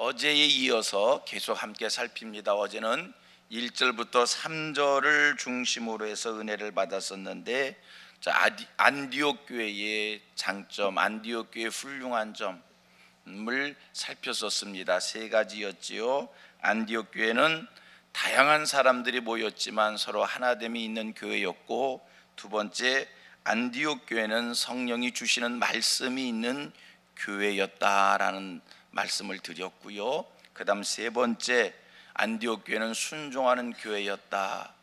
어제에 이어서 계속 함께 살핍니다. 어제는 1절부터 3절을 중심으로 해서 은혜를 받았었는데 자, 안디옥 교회의 장점, 안디옥 교회의 훌륭한 점을 살폈었습니다. 세 가지였지요. 안디옥 교회는 다양한 사람들이 모였지만 서로 하나됨이 있는 교회였고 두 번째 안디옥 교회는 성령이 주시는 말씀이 있는 교회였다라는 말씀을 드렸고요. 그다음 세 번째 안디옥 교회는 순종하는 교회였다.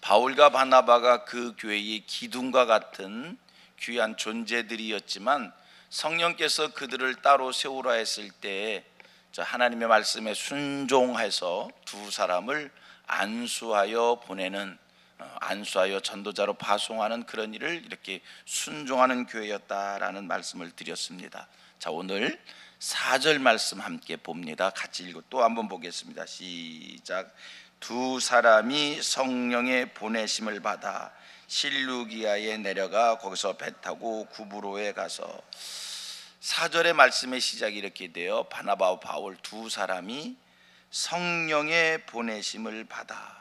바울과 바나바가 그 교회의 기둥과 같은 귀한 존재들이었지만 성령께서 그들을 따로 세우라 했을 때저 하나님의 말씀에 순종해서 두 사람을 안수하여 보내는 어, 안수하여 전도자로 파송하는 그런 일을 이렇게 순종하는 교회였다라는 말씀을 드렸습니다. 자 오늘 4절 말씀 함께 봅니다. 같이 읽고 또 한번 보겠습니다. 시작. 두 사람이 성령의 보내심을 받아 실루기아에 내려가 거기서 배 타고 구브로에 가서 4절의 말씀의 시작이 이렇게 돼요. 바나바와 바울 두 사람이 성령의 보내심을 받아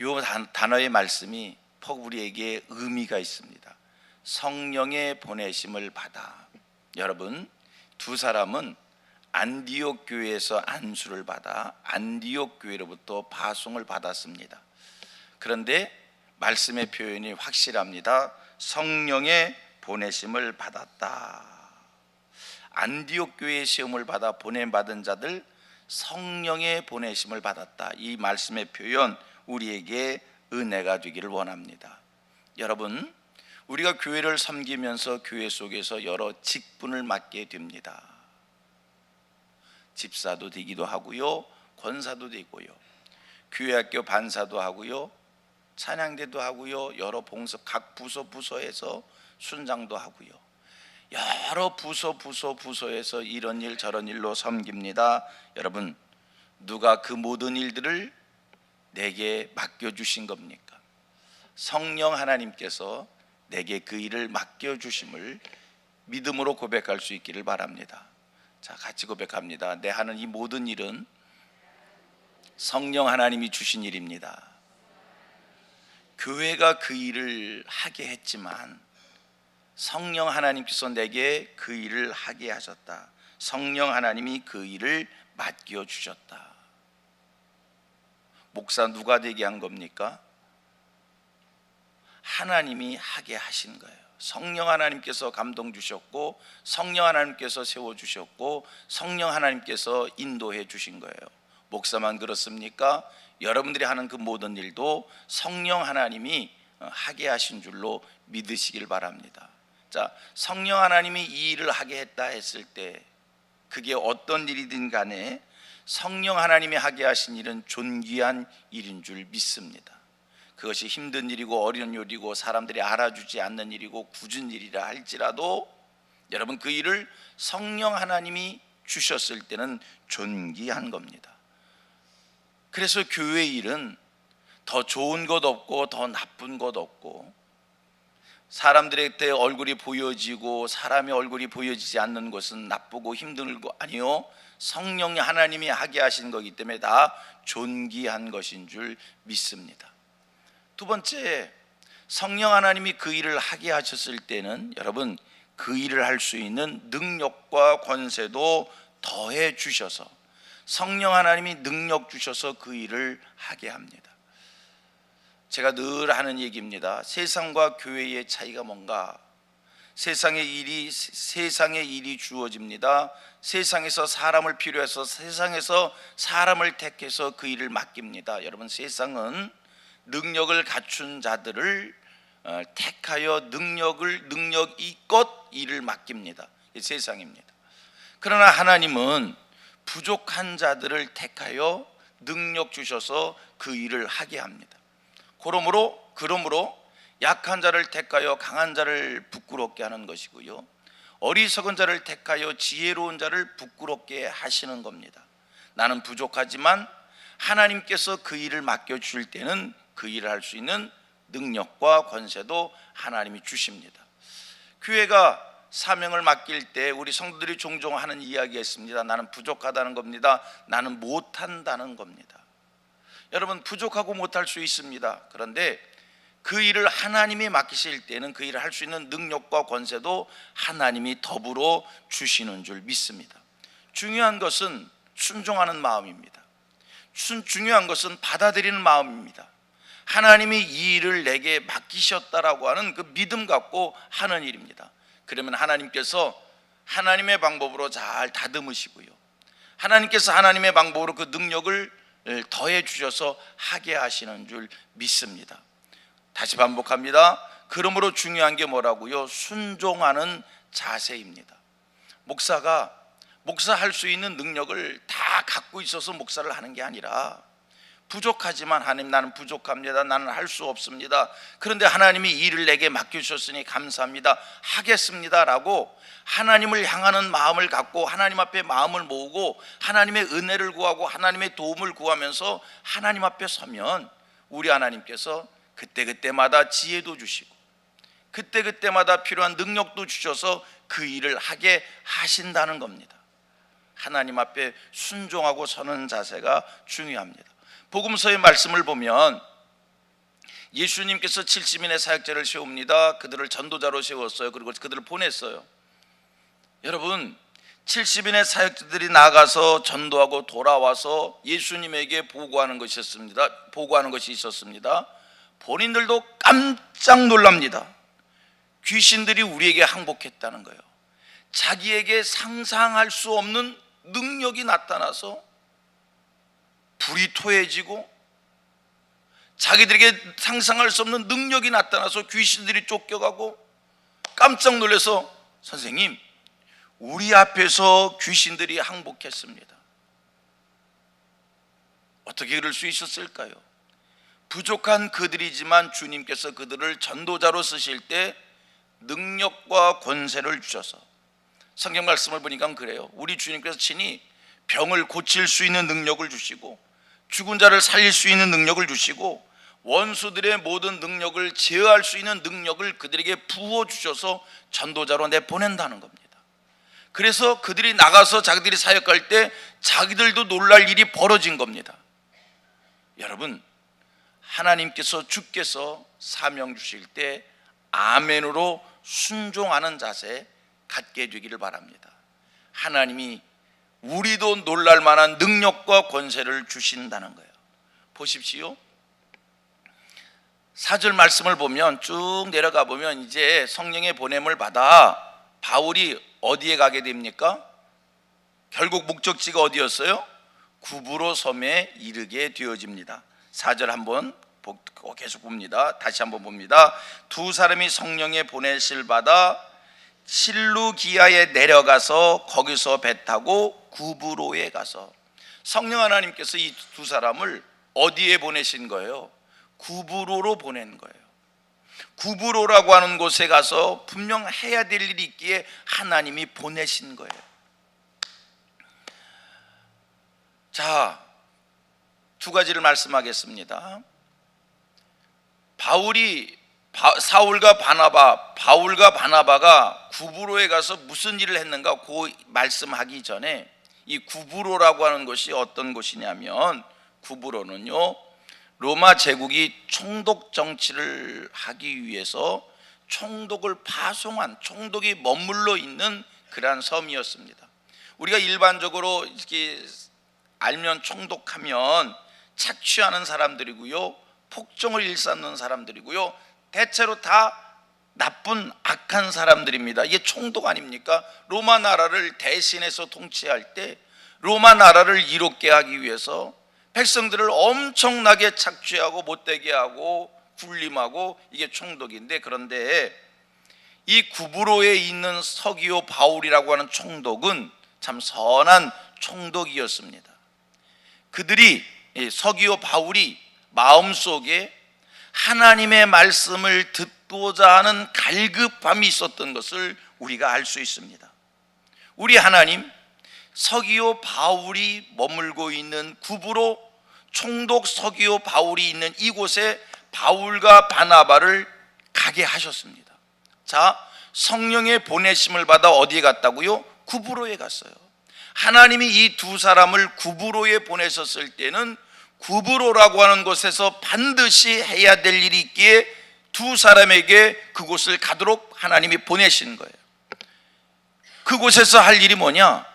요 단- 단어의 말씀이 퍽 우리에게 의미가 있습니다. 성령의 보내심을 받아. 여러분, 두 사람은 안디옥 교회에서 안수를 받아 안디옥 교회로부터 파송을 받았습니다. 그런데 말씀의 표현이 확실합니다. 성령의 보내심을 받았다. 안디옥 교회의 시험을 받아 보냄 받은 자들 성령의 보내심을 받았다. 이 말씀의 표현 우리에게 은혜가 되기를 원합니다. 여러분, 우리가 교회를 섬기면서 교회 속에서 여러 직분을 맡게 됩니다. 집사도 되기도 하고요. 권사도 되고요. 교회학교 반사도 하고요. 찬양대도 하고요. 여러 봉사 각 부서 부서에서 순장도 하고요. 여러 부서 부서 부서에서 이런 일 저런 일로 섬깁니다. 여러분 누가 그 모든 일들을 내게 맡겨 주신 겁니까? 성령 하나님께서 내게 그 일을 맡겨 주심을 믿음으로 고백할 수 있기를 바랍니다. 자, 같이 고백합니다. 내 하는 이 모든 일은 성령 하나님이 주신 일입니다. 교회가 그 일을 하게 했지만 성령 하나님께서 내게 그 일을 하게 하셨다. 성령 하나님이 그 일을 맡겨 주셨다. 목사 누가 되게 한 겁니까? 하나님이 하게 하신 거예요. 성령 하나님께서 감동 주셨고 성령 하나님께서 세워 주셨고 성령 하나님께서 인도해 주신 거예요. 목사만 그렇습니까? 여러분들이 하는 그 모든 일도 성령 하나님이 어, 하게 하신 줄로 믿으시길 바랍니다. 자, 성령 하나님이 이 일을 하게 했다 했을 때 그게 어떤 일이든 간에 성령 하나님이 하게 하신 일은 존귀한 일인 줄 믿습니다. 그것이 힘든 일이고 어려운 일이고 사람들이 알아주지 않는 일이고 굳은 일이라 할지라도 여러분 그 일을 성령 하나님이 주셨을 때는 존귀한 겁니다. 그래서 교회 일은 더 좋은 것 없고 더 나쁜 것 없고 사람들한테 얼굴이 보여지고 사람의 얼굴이 보여지지 않는 것은 나쁘고 거 아니요. 성령 하나님이 하게 하신 거기 때문에 다 존귀한 것인 줄 믿습니다. 두 번째, 성령 하나님이 그 일을 하게 하셨을 때는 여러분 그 일을 할 수 있는 능력과 권세도 더해 주셔서 성령 하나님이 능력 주셔서 그 일을 하게 합니다. 제가 늘 하는 얘기입니다. 세상과 교회의 차이가 뭔가? 세상의 일이 세상의 일이 주어집니다. 세상에서 사람을 필요해서 세상에서 사람을 택해서 그 일을 맡깁니다. 여러분 세상은 능력을 갖춘 자들을 어, 택하여 능력을 능력 이껏 일을 맡깁니다. 이 세상입니다. 그러나 하나님은 부족한 자들을 택하여 능력 주셔서 그 일을 하게 합니다. 그러므로 그러므로 약한 자를 택하여 강한 자를 부끄럽게 하는 것이고요. 어리석은 자를 택하여 지혜로운 자를 부끄럽게 하시는 겁니다. 나는 부족하지만 하나님께서 그 일을 맡겨 줄 때는 그 일을 할 수 있는 능력과 권세도 하나님이 주십니다. 교회가 사명을 맡길 때 우리 성도들이 종종 하는 이야기가 있습니다. 나는 부족하다는 겁니다. 나는 못한다는 겁니다. 여러분 부족하고 못할 수 있습니다. 그런데 그 일을 하나님이 맡기실 때는 그 일을 할 수 있는 능력과 권세도 하나님이 더불어 주시는 줄 믿습니다. 중요한 것은 순종하는 마음입니다. 순, 중요한 것은 받아들이는 마음입니다. 하나님이 이 일을 내게 맡기셨다라고 하는 그 믿음 갖고 하는 일입니다. 그러면 하나님께서 하나님의 방법으로 잘 다듬으시고요. 하나님께서 하나님의 방법으로 그 능력을 더해 주셔서 하게 하시는 줄 믿습니다. 다시 반복합니다. 그러므로 중요한 게 뭐라고요? 순종하는 자세입니다. 목사가 목사할 수 있는 능력을 다 갖고 있어서 목사를 하는 게 아니라 부족하지만 하나님 나는 부족합니다. 나는 할 수 없습니다. 그런데 하나님이 이 일을 내게 맡겨 주셨으니 감사합니다. 하겠습니다라고 하나님을 향하는 마음을 갖고 하나님 앞에 마음을 모으고 하나님의 은혜를 구하고 하나님의 도움을 구하면서 하나님 앞에 서면 우리 하나님께서 그때그때마다 지혜도 주시고 그때그때마다 필요한 능력도 주셔서 그 일을 하게 하신다는 겁니다. 하나님 앞에 순종하고 서는 자세가 중요합니다. 복음서의 말씀을 보면 예수님께서 70인의 사역자를 세웁니다. 그들을 전도자로 세웠어요. 그리고 그들을 보냈어요. 여러분, 70인의 사역자들이 나가서 전도하고 돌아와서 예수님에게 보고하는 것이었습니다. 보고하는 것이 있었습니다. 본인들도 깜짝 놀랍니다. 귀신들이 우리에게 항복했다는 거예요. 자기에게 상상할 수 없는 능력이 나타나서 불이 토해지고 자기들에게 상상할 수 없는 능력이 나타나서 귀신들이 쫓겨가고 깜짝 놀라서 선생님 우리 앞에서 귀신들이 항복했습니다. 어떻게 그럴 수 있었을까요? 부족한 그들이지만 주님께서 그들을 전도자로 쓰실 때 능력과 권세를 주셔서 성경 말씀을 보니까 그래요. 우리 주님께서 친히 병을 고칠 수 있는 능력을 주시고 죽은 자를 살릴 수 있는 능력을 주시고 원수들의 모든 능력을 제어할 수 있는 능력을 그들에게 부어 주셔서 전도자로 내보낸다는 겁니다. 그래서 그들이 나가서 자기들이 사역할 때 자기들도 놀랄 일이 벌어진 겁니다. 여러분, 하나님께서 주께서 사명 주실 때 아멘으로 순종하는 자세 갖게 되기를 바랍니다. 하나님이 우리도 놀랄 만한 능력과 권세를 주신다는 거예요. 보십시오. 사절 말씀을 보면 쭉 내려가 보면 이제 성령의 보냄을 받아 바울이 어디에 가게 됩니까? 결국 목적지가 어디였어요? 구브로 섬에 이르게 되어집니다. 사절 한번 계속 봅니다. 다시 한번 봅니다. 두 사람이 성령의 보내실 받아 실루기아에 내려가서 거기서 배 타고 구브로에 가서 성령 하나님께서 이 두 사람을 어디에 보내신 거예요? 구브로로 보낸 거예요. 구브로라고 하는 곳에 가서 분명 해야 될 일이 있기에 하나님이 보내신 거예요. 자, 두 가지를 말씀하겠습니다. 바울이 바, 사울과 바나바, 바울과 바나바가 구브로에 가서 무슨 일을 했는가 그 말씀하기 전에 이 구브로라고 하는 것이 어떤 곳이냐면 구브로는요 로마 제국이 총독 정치를 하기 위해서 총독을 파송한 총독이 머물러 있는 그러한 섬이었습니다. 우리가 일반적으로 이렇게 알면 총독하면 착취하는 사람들이고요, 폭정을 일삼는 사람들이고요, 대체로 다 나쁜 악한 사람들입니다. 이게 총독 아닙니까? 로마 나라를 대신해서 통치할 때 로마 나라를 이롭게 하기 위해서 백성들을 엄청나게 착취하고 못되게 하고 굴림하고 이게 총독인데 그런데 이 구브로에 있는 서기오 바울이라고 하는 총독은 참 선한 총독이었습니다. 그들이 서기오 바울이 마음속에 하나님의 말씀을 듣고 자 하는 갈급함이 있었던 것을 우리가 알 수 있습니다. 우리 하나님 서기오 바울이 머물고 있는 구부로 총독 서기오 바울이 있는 이곳에 바울과 바나바를 가게 하셨습니다. 자, 성령의 보내심을 받아 어디에 갔다고요? 구브로에 갔어요. 하나님이 이 두 사람을 구브로에 보내셨을 때는 구브로라고 하는 곳에서 반드시 해야 될 일이 있기에 두 사람에게 그곳을 가도록 하나님이 보내신 거예요. 그곳에서 할 일이 뭐냐?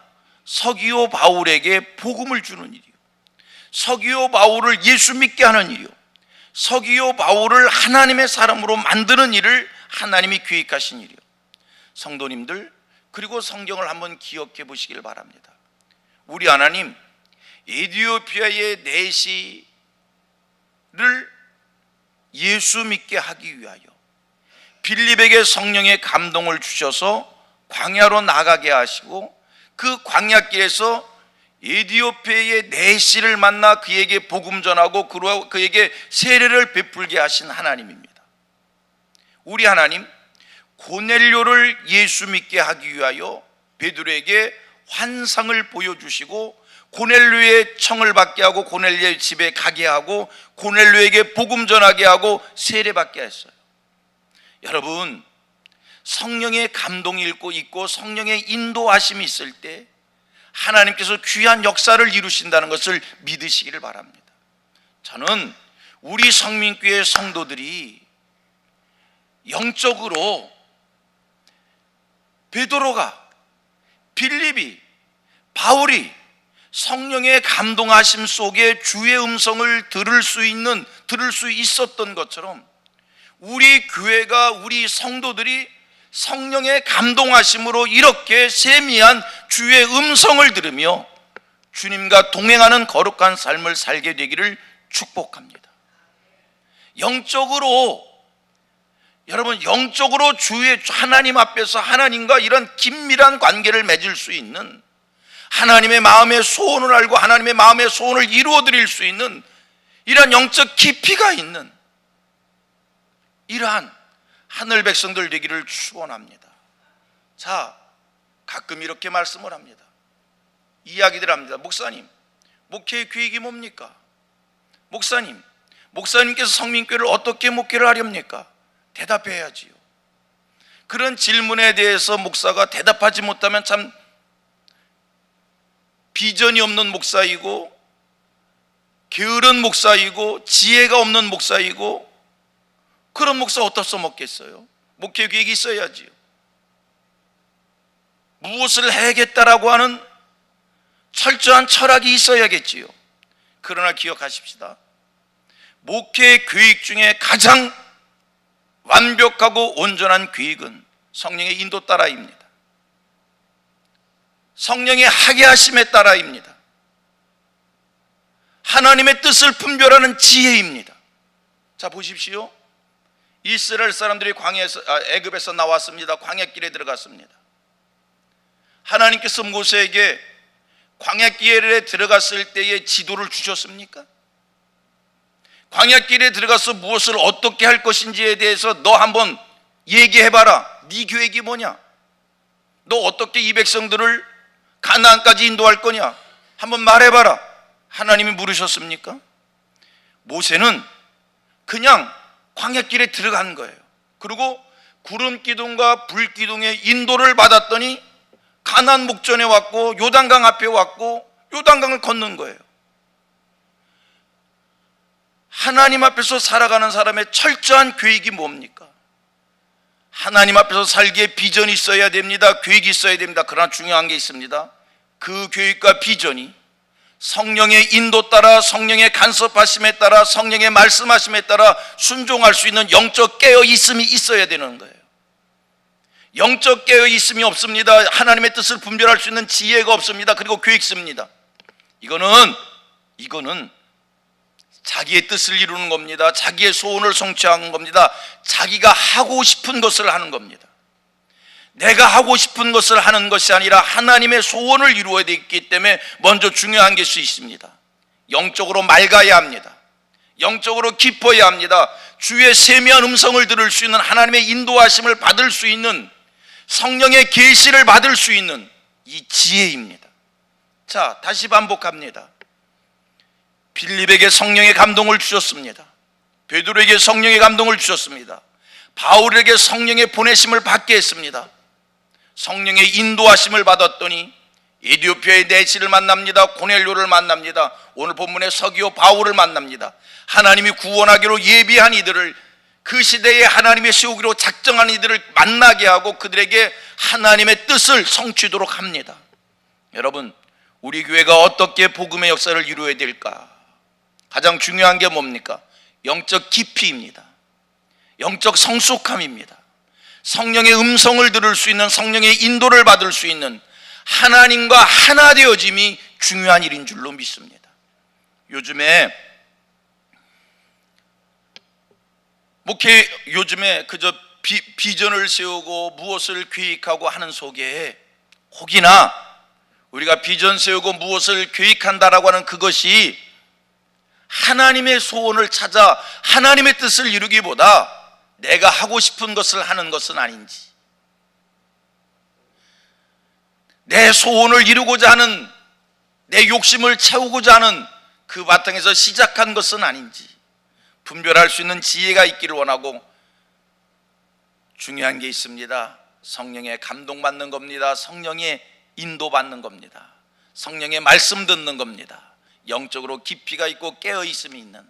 서기오 바울에게 복음을 주는 일이요. 서기오 바울을 예수 믿게 하는 일이요. 서기오 바울을 하나님의 사람으로 만드는 일을 하나님이 계획하신 일이요. 성도님들 그리고 성경을 한번 기억해 보시길 바랍니다. 우리 하나님 에디오피아의 내시를 예수 믿게 하기 위하여 빌립에게 성령의 감동을 주셔서 광야로 나가게 하시고 그 광야길에서 에디오피아의 내시를 만나 그에게 복음 전하고 그에게 세례를 베풀게 하신 하나님입니다. 우리 하나님 고넬료를 예수 믿게 하기 위하여 베드로에게 환상을 보여주시고 고넬료의 청을 받게 하고 고넬료의 집에 가게 하고 고넬료에게 복음 전하게 하고 세례 받게 했어요. 여러분 성령의 감동이 있고 있고 성령의 인도하심이 있을 때 하나님께서 귀한 역사를 이루신다는 것을 믿으시기를 바랍니다. 저는 우리 성민교회 성도들이 영적으로 베드로가 빌립이 바울이 성령의 감동하심 속에 주의 음성을 들을 수 있는 들을 수 있었던 것처럼 우리 교회가 우리 성도들이 성령의 감동하심으로 이렇게 세미한 주의 음성을 들으며 주님과 동행하는 거룩한 삶을 살게 되기를 축복합니다. 영적으로 여러분 영적으로 주의 하나님 앞에서 하나님과 이런 긴밀한 관계를 맺을 수 있는 하나님의 마음의 소원을 알고 하나님의 마음의 소원을 이루어 드릴 수 있는 이러한 영적 깊이가 있는 이러한 하늘 백성들 되기를 축원합니다. 자, 가끔 이렇게 말씀을 합니다. 이야기들 합니다. 목사님, 목회의 계획이 뭡니까? 목사님, 목사님께서 성민교회를 어떻게 목회를 하렵니까? 대답해야지요. 그런 질문에 대해서 목사가 대답하지 못하면 참 비전이 없는 목사이고 게으른 목사이고 지혜가 없는 목사이고 그런 목사 어디다 써먹겠어요? 목회 계획이 있어야지요. 무엇을 해야겠다라고 하는 철저한 철학이 있어야겠지요. 그러나 기억하십시다. 목회 계획 중에 가장 완벽하고 온전한 계획은 성령의 인도 따라입니다. 성령의 하게 하심에 따라입니다. 하나님의 뜻을 분별하는 지혜입니다. 자 보십시오. 이스라엘 사람들이 광야에서 아, 애굽에서 나왔습니다. 광야길에 들어갔습니다. 하나님께서 모세에게 광야길에 들어갔을 때의 지도를 주셨습니까? 광야길에 들어가서 무엇을 어떻게 할 것인지에 대해서 너 한번 얘기해봐라. 네 계획이 뭐냐? 너 어떻게 이 백성들을 가나안까지 인도할 거냐? 한번 말해봐라. 하나님이 물으셨습니까? 모세는 그냥 광야길에 들어간 거예요. 그리고 구름 기둥과 불 기둥의 인도를 받았더니 가나안 목전에 왔고 요단강 앞에 왔고 요단강을 걷는 거예요. 하나님 앞에서 살아가는 사람의 철저한 계획이 뭡니까? 하나님 앞에서 살기에 비전이 있어야 됩니다. 계획이 있어야 됩니다. 그러나 중요한 게 있습니다. 그 계획과 비전이 성령의 인도 따라 성령의 간섭하심에 따라 성령의 말씀하심에 따라 순종할 수 있는 영적 깨어 있음이 있어야 되는 거예요. 영적 깨어 있음이 없습니다. 하나님의 뜻을 분별할 수 있는 지혜가 없습니다. 그리고 계획습니다. 이거는 이거는 자기의 뜻을 이루는 겁니다. 자기의 소원을 성취하는 겁니다. 자기가 하고 싶은 것을 하는 겁니다. 내가 하고 싶은 것을 하는 것이 아니라 하나님의 소원을 이루어야 되기 때문에 먼저 중요한 것이 있습니다. 영적으로 맑아야 합니다. 영적으로 깊어야 합니다. 주의 세미한 음성을 들을 수 있는 하나님의 인도하심을 받을 수 있는 성령의 계시를 받을 수 있는 이 지혜입니다. 자, 다시 반복합니다. 빌립에게 성령의 감동을 주셨습니다. 베드로에게 성령의 감동을 주셨습니다. 바울에게 성령의 보내심을 받게 했습니다. 성령의 인도하심을 받았더니 에디오피아의 내시를 만납니다. 고넬료를 만납니다. 오늘 본문의 서기오 바울을 만납니다. 하나님이 구원하기로 예비한 이들을 그 시대에 하나님의 세우기로 작정한 이들을 만나게 하고 그들에게 하나님의 뜻을 성취도록 합니다. 여러분, 우리 교회가 어떻게 복음의 역사를 이루어야 될까? 가장 중요한 게 뭡니까? 영적 깊이입니다. 영적 성숙함입니다. 성령의 음성을 들을 수 있는 성령의 인도를 받을 수 있는 하나님과 하나 되어짐이 중요한 일인 줄로 믿습니다. 요즘에 목회 요즘에 그저 비, 비전을 세우고 무엇을 계획하고 하는 속에 혹이나 우리가 비전 세우고 무엇을 계획한다라고 하는 그것이 하나님의 소원을 찾아 하나님의 뜻을 이루기보다 내가 하고 싶은 것을 하는 것은 아닌지 내 소원을 이루고자 하는 내 욕심을 채우고자 하는 그 바탕에서 시작한 것은 아닌지 분별할 수 있는 지혜가 있기를 원하고 중요한 게 있습니다. 성령의 감동받는 겁니다. 성령의 인도받는 겁니다. 성령의 말씀 듣는 겁니다. 영적으로 깊이가 있고 깨어 있음이 있는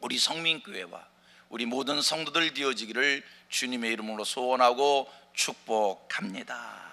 우리 성민교회와 우리 모든 성도들 되어지기를 주님의 이름으로 소원하고 축복합니다.